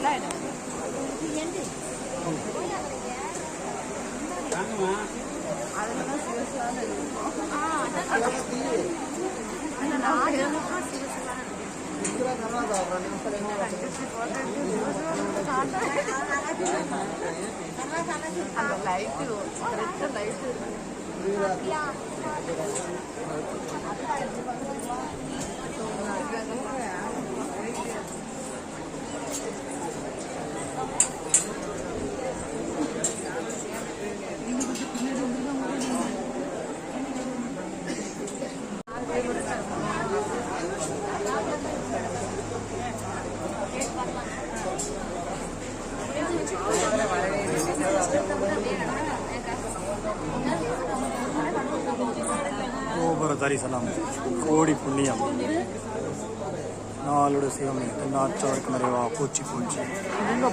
நல்லா இடம் அதுல தான் சிவசிவான்னு இருக்கும் அந்த நாடு அந்த லைட்டு கரெக்டாக லைட்டு கோபுர தரிசனம் கோடி புண்ணியம். நாளுடைய சிவமே தென்னாற்றவருக்கு நிறைவா பூச்சி பூச்சி. எங்க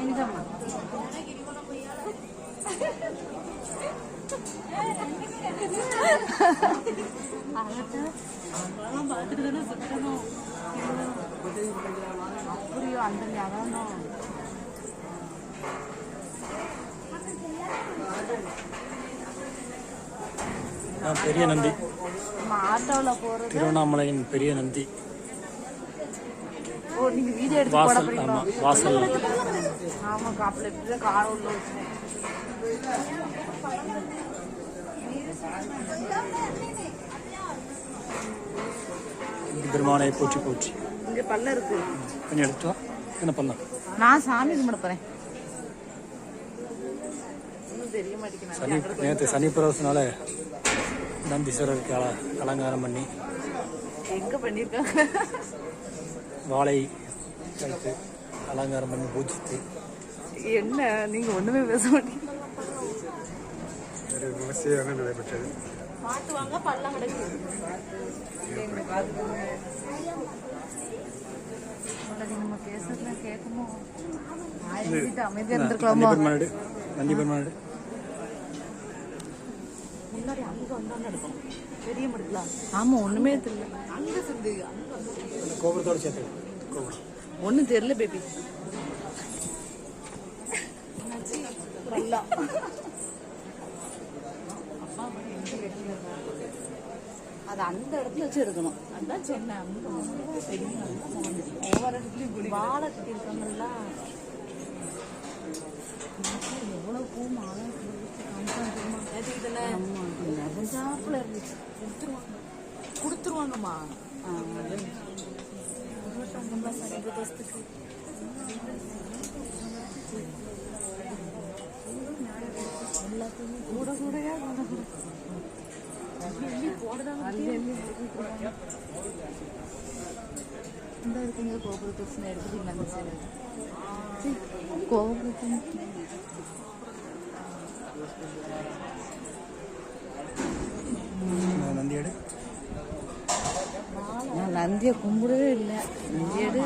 ఏనుగు ఏనుగమ్మ அப்படியோ அந்த அதான் நான் பெரிய நந்தி நம்ம ஆட்டோவில் போகிறது திருவண்ணாமலையின் பெரிய நந்தி ஓ நீங்கள் வீடியோ எடுத்து போட வாசல் போறீங்களா ஆமாம் வாசல் ஆமாம் காப்பில் இப்படி தான் கார் உள்ள வச்சேன் பெருமானை பூச்சி பூச்சி இங்கே பல்ல இருக்கு. கொஞ்சம் எடுத்து வா. என்ன பண்ண நான் சாமி கும்பிட சனி நேற்று சனி பிரதோஷனால நந்தீஸ்வரருக்கு அல அலங்காரம் பண்ணி. எங்கே பண்ணியிருக்காங்க வாழை அலங்காரம் பண்ணி பூஜித்து. என்ன நீங்கள் ஒன்றுமே பேச மாட்டீங்க. விமர்சையாக நடைபெற்றது. பார்த்து வாங்க பள்ளம் கிடக்கு. நம்ம பேசுறதுல கேட்குமோ? அமைதியாக இருந்திருக்கலாமா? பெருமாடு நந்தி பெருமாடு முன்னாடி அங்கே வந்தாலும் எடுக்கணும். பெரிய மடுக்கலாம் ஆமாம் ஒன்றுமே தெரியல. அங்கே சிந்து கோபுரத்தோடு சேர்த்து கோபுரம். ஒன்றும் தெரியல பேபி அது அந்த இடத்துல வச்சு எடுக்கணும். அதான் சென்னை அங்க ஒவ்வொரு இடத்துலயும் வாழை கட்டியிருக்காங்கல்ல எவ்வளவு பூ மாலை இருந்துச்சு. கொடுத்துருவாங்க. கொடுத்துருவாங்கம்மா. இருபத்தொம்பது சனிபதத்துக்கு எல்லாத்தையுமே கூட கூடயா கூட கூட இந்த இருக்குங்க கோபுரத்து எடுத்துட்டீங்களா அந்த சரி கோபுரத்து எடு நான் நந்தியை கும்பிடவே இல்லை. நந்தியோடு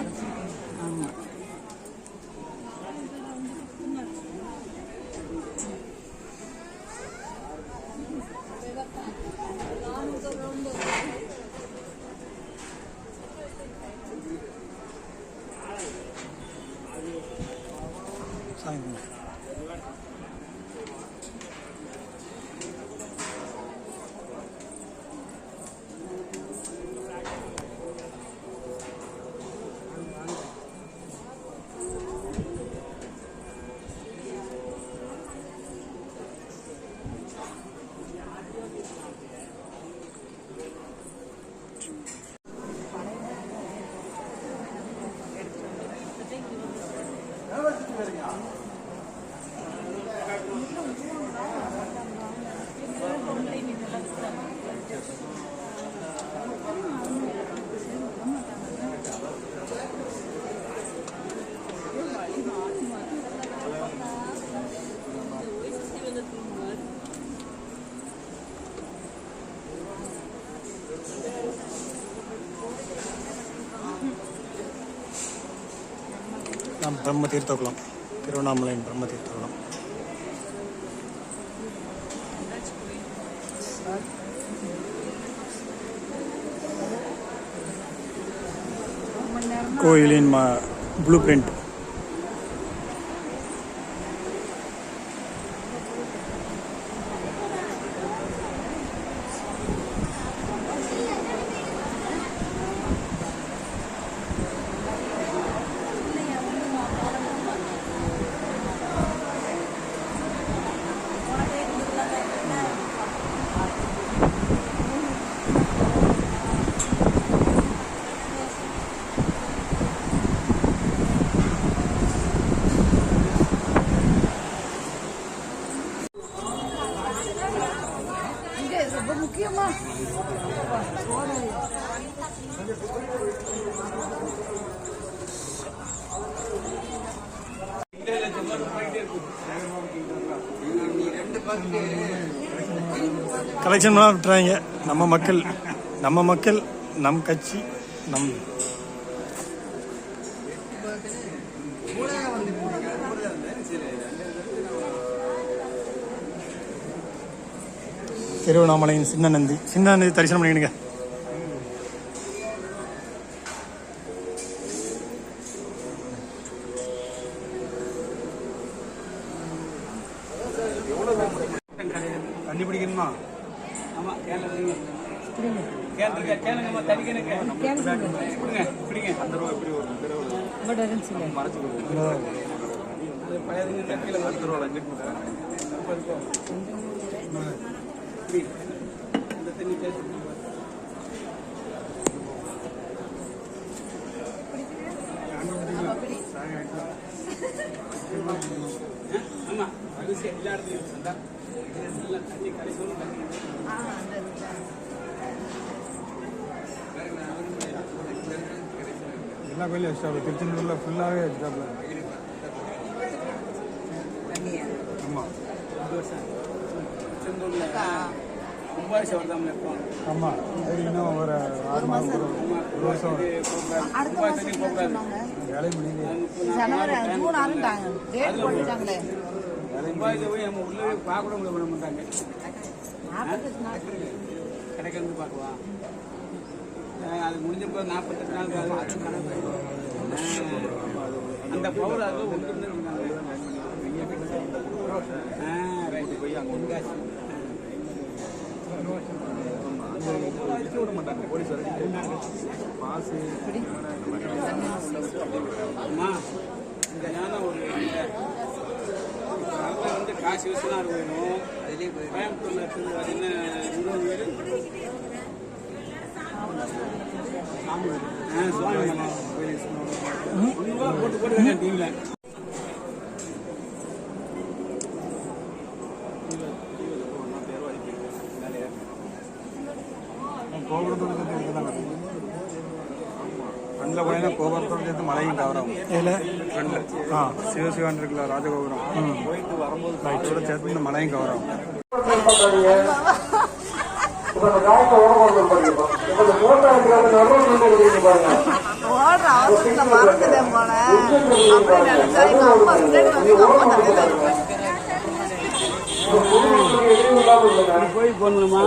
വരുന്ന நாம் பிரம்ம தீர்த்தகுளம் திருவண்ணாமலையின் பிரம்ம தீர்த்தகுளம் கோயிலின் மா ப்ளூ பிரிண்ட் கலெக்ஷன் பண்ணால் விட்டுறாங்க நம்ம மக்கள் நம்ம மக்கள் நம் கட்சி நம் திருவண்ணாமலையின் சின்ன நந்தி சின்ன நந்தி தரிசனம் பண்ணிடுங்க தண்ணி பிடிக்கணுமா? ஆமா நம்ம தண்ணி கேன் இருக்கு பிடிங்க. பிடிங்க அந்த ரூபா எப்படி ரூபா மறைச்சு பழையதுங்க தண்ணியில் மறைச்சு ரூபா அஞ்சு இந்த தண்ணி பேசி ஆமா அரிசி எல்லா இடத்துலையும் இருந்தா எல்லாம் தண்ணி கடைசி தண்ணி எல்லா கோயிலும் எக்ஸ்ட்ரா திருச்செந்தூரில் ஃபுல்லாகவே எக்ஸ்ட்ராப்ல ஆமாம் ஆமாம் அது இன்னும் ஒரு ஆறு மாதம் ஒரு வருஷம் வேலை போட்டுட்டாங்களே கும்பாபிஷேகம் போய் நம்ம உள்ளே பார்க்க கூட விட மாட்டாங்க நாற்பத்தெட்டு நாள் கடைக்கு வந்து பார்க்கலாம். அது முடிஞ்ச போது நாற்பத்தெட்டு நாள் அந்த பவர் அது ஒன்று போய் அங்கே ஒன்று விட மாட்டாங்க போலீஸ் பாசு அம்மா இந்த ஞானம் ஒரு வந்து காசு விசுவனார் வேணும் கோயம்புத்தூர்ல இருக்குது ஃப்ரெண்டில் போனீங்கன்னா கோபுரத்தோட சேர்த்து மலையும் கவர் ஆகும் இதில் ஃப்ரெண்டில் ஆ சிவசிவான் இருக்குல்ல ராஜகோபுரம் போயிட்டு வரும்போது சேர்த்து இந்த எங்க அம்மா தலையில இருக்கு. போய் போகணுமா?